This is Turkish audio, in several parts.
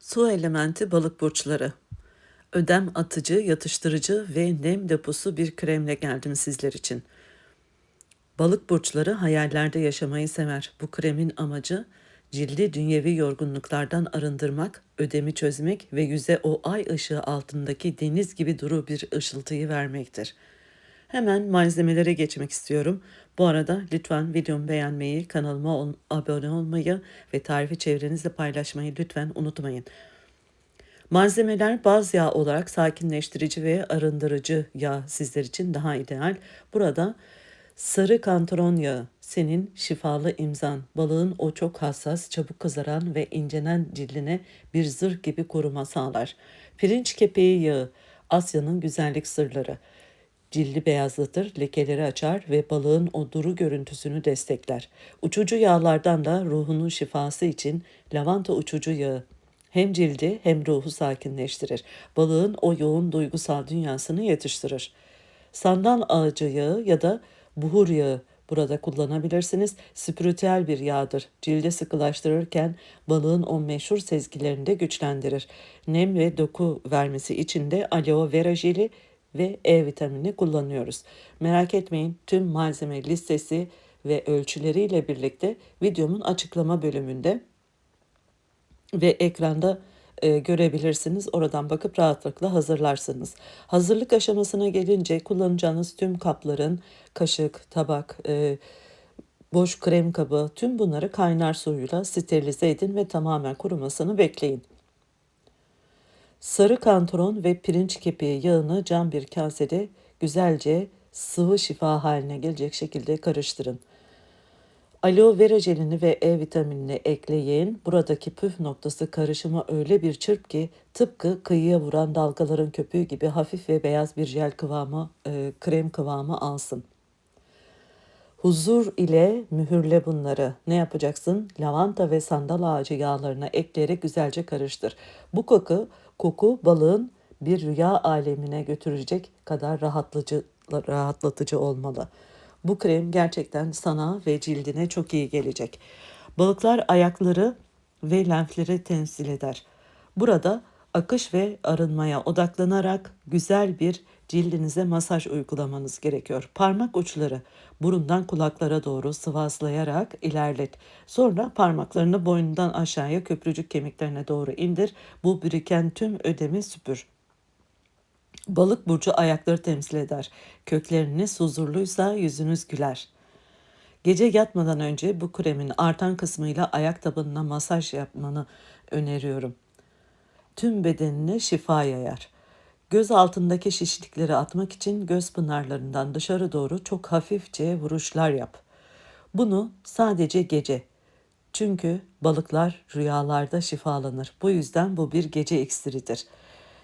Su elementi balık burçları. Ödem atıcı, yatıştırıcı ve nem deposu bir kremle geldim sizler için. Balık burçları hayallerde yaşamayı sever. Bu kremin amacı cildi dünyevi yorgunluklardan arındırmak, ödemi çözmek ve yüze o ay ışığı altındaki deniz gibi duru bir ışıltıyı vermektir. Hemen malzemelere geçmek istiyorum. Bu arada lütfen videomu beğenmeyi, kanalıma abone olmayı ve tarifi çevrenizle paylaşmayı lütfen unutmayın. Malzemeler baz yağ olarak sakinleştirici ve arındırıcı yağ sizler için daha ideal. Burada sarı kantaron yağı senin şifalı imzan. Balığın o çok hassas, çabuk kızaran ve incenen cildine bir zırh gibi koruma sağlar. Pirinç kepeği yağı Asya'nın güzellik sırları. Cildi beyazlatır, lekeleri açar ve balığın o duru görüntüsünü destekler. Uçucu yağlardan da ruhunun şifası için lavanta uçucu yağı hem cildi hem ruhu sakinleştirir. Balığın o yoğun duygusal dünyasını yatıştırır. Sandal ağacı yağı ya da buhur yağı burada kullanabilirsiniz. Spiritüel bir yağdır. Cilde sıkılaştırırken balığın o meşhur sezgilerini de güçlendirir. Nem ve doku vermesi için de aloe vera jeli ve E vitamini kullanıyoruz. Merak etmeyin tüm malzeme listesi ve ölçüleriyle birlikte videomun açıklama bölümünde ve ekranda e, görebilirsiniz. Oradan bakıp rahatlıkla hazırlarsınız. Hazırlık aşamasına gelince kullanacağınız tüm kapların kaşık, tabak, e, boş krem kabı tüm bunları kaynar suyuyla sterilize edin ve tamamen kurumasını bekleyin. Sarı kantaron ve pirinç kepeği yağını cam bir kasede güzelce sıvı şifa haline gelecek şekilde karıştırın. Aloe vera jelini ve E vitaminini ekleyin. Buradaki püf noktası karışımı öyle bir çırp ki tıpkı kıyıya vuran dalgaların köpüğü gibi hafif ve beyaz bir jel kıvamı, e, krem kıvamı alsın. Huzur ile mühürle bunları. Ne yapacaksın? Lavanta ve sandal ağacı yağlarına ekleyerek güzelce karıştır. Bu koku, koku balığın bir rüya alemine götürecek kadar rahatlatıcı, rahatlatıcı olmalı. Bu krem gerçekten sana ve cildine çok iyi gelecek. Balıklar ayakları ve lenfleri temsil eder. Burada akış ve arınmaya odaklanarak güzel bir cildinize masaj uygulamanız gerekiyor. Parmak uçları burundan kulaklara doğru sıvazlayarak ilerlet. Sonra parmaklarını boynundan aşağıya köprücük kemiklerine doğru indir. Bu biriken tüm ödemi süpür. Balık burcu ayakları temsil eder. Kökleriniz huzurluysa yüzünüz güler. Gece yatmadan önce bu kremin artan kısmıyla ayak tabanına masaj yapmanı öneriyorum. Tüm bedenine şifa yayar. Göz altındaki şişlikleri atmak için göz pınarlarından dışarı doğru çok hafifçe vuruşlar yap. Bunu sadece gece. Çünkü balıklar rüyalarda şifalanır. Bu yüzden bu bir gece iksiridir.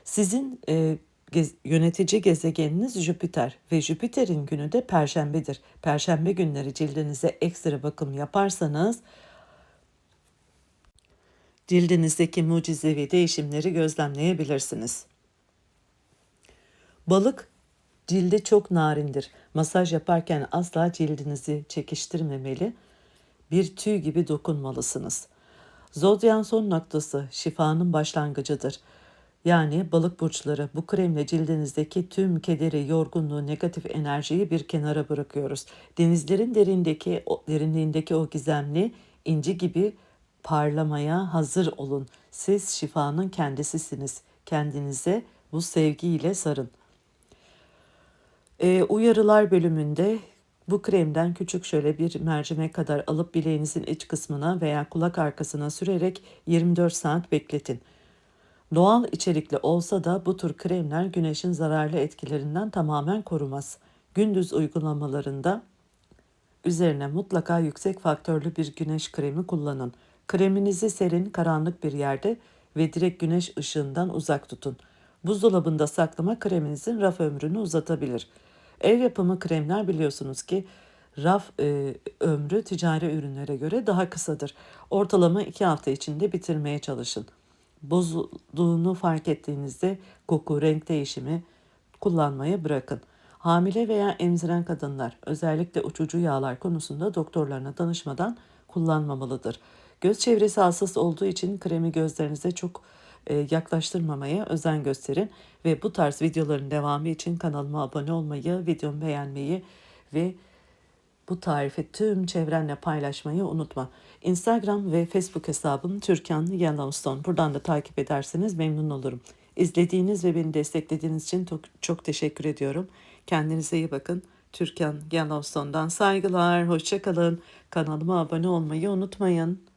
Sizin e, gez- yönetici gezegeniniz Jüpiter ve Jüpiter'in günü de Perşembedir. Perşembe günleri cildinize ekstra bakım yaparsanız cildinizdeki mucizevi değişimleri gözlemleyebilirsiniz. Balık cildi çok narindir. Masaj yaparken asla cildinizi çekiştirmemeli. Bir tüy gibi dokunmalısınız. Zodyan son noktası şifanın başlangıcıdır. Yani balık burçları bu kremle cildinizdeki tüm kederi, yorgunluğu, negatif enerjiyi bir kenara bırakıyoruz. Denizlerin derindeki, derinliğindeki o gizemli inci gibi parlamaya hazır olun. Siz şifanın kendisisiniz. Kendinize bu sevgiyle sarın. E, uyarılar bölümünde bu kremden küçük şöyle bir mercimek kadar alıp bileğinizin iç kısmına veya kulak arkasına sürerek 24 saat bekletin. Doğal içerikli olsa da bu tür kremler güneşin zararlı etkilerinden tamamen korumaz. Gündüz uygulamalarında üzerine mutlaka yüksek faktörlü bir güneş kremi kullanın. Kreminizi serin, karanlık bir yerde ve direkt güneş ışığından uzak tutun. Buzdolabında saklama kreminizin raf ömrünü uzatabilir. Ev yapımı kremler biliyorsunuz ki raf e, ömrü ticari ürünlere göre daha kısadır. Ortalama 2 hafta içinde bitirmeye çalışın. Bozulduğunu fark ettiğinizde koku, renk değişimi kullanmayı bırakın. Hamile veya emziren kadınlar özellikle uçucu yağlar konusunda doktorlarına danışmadan kullanmamalıdır. Göz çevresi hassas olduğu için kremi gözlerinize çok e, yaklaştırmamaya özen gösterin. Ve bu tarz videoların devamı için kanalıma abone olmayı, videomu beğenmeyi ve bu tarifi tüm çevrenle paylaşmayı unutma. Instagram ve Facebook hesabım Türkan Yellowstone. Buradan da takip ederseniz memnun olurum. İzlediğiniz ve beni desteklediğiniz için çok, çok teşekkür ediyorum. Kendinize iyi bakın. Türkan Yellowstone'dan saygılar. Hoşçakalın. Kanalıma abone olmayı unutmayın.